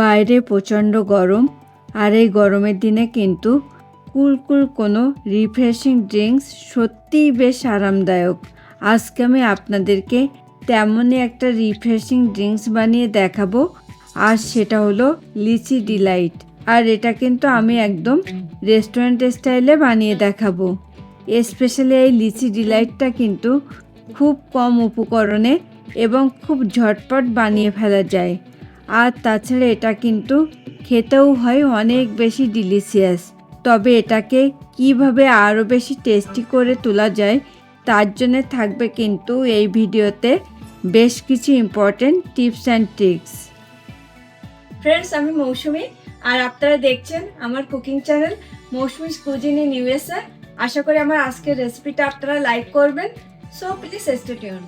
বাইরে প্রচণ্ড গরম, আর এই গরমের দিনে কিন্তু কুল কুল কোনো রিফ্রেশিং ড্রিঙ্কস সত্যিই বেশ আরামদায়ক। আজকে আমি আপনাদেরকে তেমনই একটা রিফ্রেশিং ড্রিঙ্কস বানিয়ে দেখাবো, আর সেটা হলো লিচি ডিলাইট। আর এটা কিন্তু আমি একদম রেস্টুরেন্ট স্টাইলে বানিয়ে দেখাবো। স্পেশালি এই লিচি ডিলাইটটা কিন্তু খুব কম উপকরণে এবং খুব ঝটপট বানিয়ে ফেলা যায়। আর তাছাড়া এটা কিন্তু খেতেও হয় অনেক বেশি ডিলিশিয়াস তবে এটাকে কীভাবে আরও বেশি টেস্টি করে তোলা যায়, তার জন্য থাকবে কিন্তু এই ভিডিওতে বেশ কিছু important tips and tricks friends আমি মৌসুমি, আর আপনারা দেখছেন আমার cooking channel Mousumi cuisine in USA আশা করি আমার আজকের রেসিপিটা আপনারা লাইক করবেন so please stay tune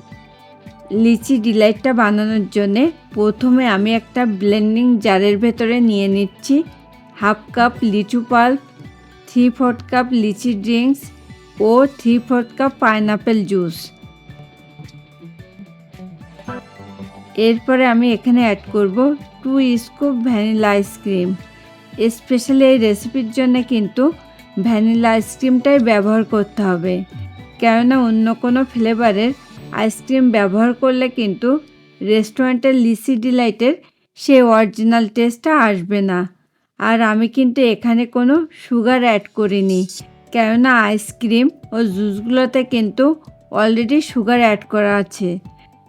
lychee ডিলাইটটা বানানোর জন্যে প্রথমে আমি একটা ব্লেন্ডিং জারের ভেতরে নিয়ে নিচ্ছি। হাফ কাপ লিচু pulp, three fourth cup litchi drinks ও three fourth cup pineapple juice. এরপরে আমি এখানে অ্যাড করব two scoop vanilla ice cream specially এই রেসিপির জন্য কিন্তু ভ্যানিলা আইসক্রিমটাই ব্যবহার করতে হবে। কেননা অন্য কোনো ফ্লেভারের আইসক্রিম ব্যবহার করলে কিন্তু রেস্টুরেন্টের লিসি ডিলাইটের সেই অরিজিনাল টেস্টটা আসবে না। আর আমি কিন্তু এখানে কোনো সুগার অ্যাড করিনি, কেননা আইসক্রিম ও জুসগুলোতে কিন্তু অলরেডি সুগার অ্যাড করা আছে।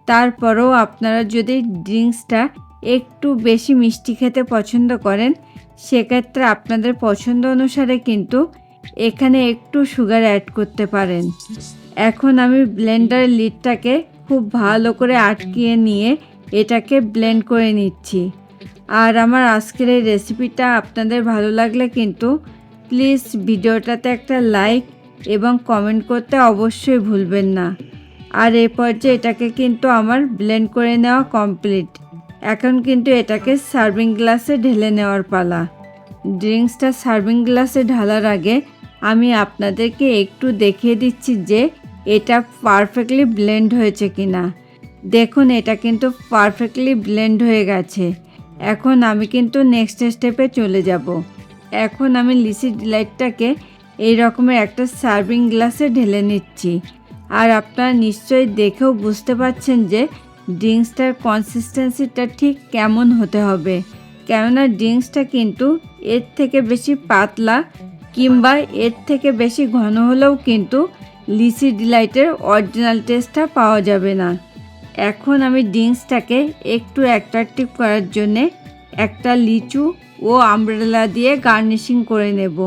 তারপরেও আপনারা যদি ড্রিঙ্কসটা একটু বেশি মিষ্টি খেতে পছন্দ করেন, সেক্ষেত্রে আপনাদের পছন্দ অনুসারে কিন্তু এখানে একটু সুগার অ্যাড করতে পারেন। এখন আমি ব্লেন্ডার লিডটাকে খুব ভালো করে আটকিয়ে নিয়ে এটাকে ব্লেন্ড করে নিচ্ছি। আর আমার আজকের এই রেসিপিটা আপনাদের ভালো লাগলে কিন্তু প্লিজ ভিডিওটাতে একটা লাইক এবং কমেন্ট করতে অবশ্যই ভুলবেন না। আর এই পর্যায়ে এটাকে কিন্তু আমার ব্লেন্ড করে নেওয়া কমপ্লিট। এখন কিন্তু এটাকে সার্ভিং গ্লাসে ঢেলে নেওয়ার পালা। ড্রিঙ্কসটা সার্ভিং গ্লাসে ঢালার আগে আমি আপনাদেরকে একটু দেখিয়ে দিচ্ছি যে এটা পারফেক্টলি ব্লেন্ড হয়েছে কি না দেখুন, এটা কিন্তু পারফেক্টলি ব্লেন্ড হয়ে গেছে। এখন আমি কিন্তু নেক্সট স্টেপে চলে যাব। এখন আমি লিসি ডিলাইটটাকে এই রকমের একটা সার্ভিং গ্লাসে ঢেলে নিচ্ছি। আর আপনারা নিশ্চয়ই দেখেও বুঝতে পারছেন যে ড্রিঙ্কসটার কনসিস্টেন্সিটা ঠিক কেমন হতে হবে। কেননা ড্রিঙ্কসটা কিন্তু এর থেকে বেশি পাতলা কিংবা এর থেকে বেশি ঘন হলেও কিন্তু লিচি ডিলাইটের অরিজিনাল টেস্টটা পাওয়া যাবে না। এখন আমি ড্রিঙ্কসটাকে একটু অ্যাট্রাকটিভ করার জন্যে একটা লিচু ও আমব্রেলা দিয়ে গার্নিশিং করে নেব।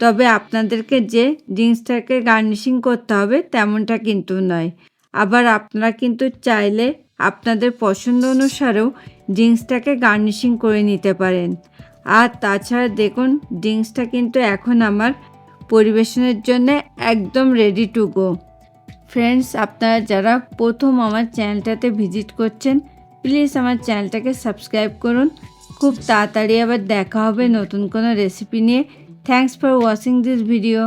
তবে আপনাদেরকে যে ড্রিঙ্কসটাকে গার্নিশিং করতে হবে তেমনটা কিন্তু নয়। আবার আপনারা কিন্তু চাইলে আপনাদের পছন্দ অনুসারেও ড্রিঙ্কসটাকে গার্নিশিং করে নিতে পারেন। আর তাছাড়া দেখুন ড্রিঙ্কসটা কিন্তু এখন আমার পরিবেশনের জন্য একদম রেডি টু গো ফ্রেন্ডস আপনারা যারা প্রথম আমার চ্যানেলটাতে ভিজিট করছেন প্লিজ আমার চ্যানেলটাকে সাবস্ক্রাইব করুন। খুব তাড়াতাড়ি আবার দেখা হবে নতুন কোনো রেসিপি নিয়ে। Thanks for watching this video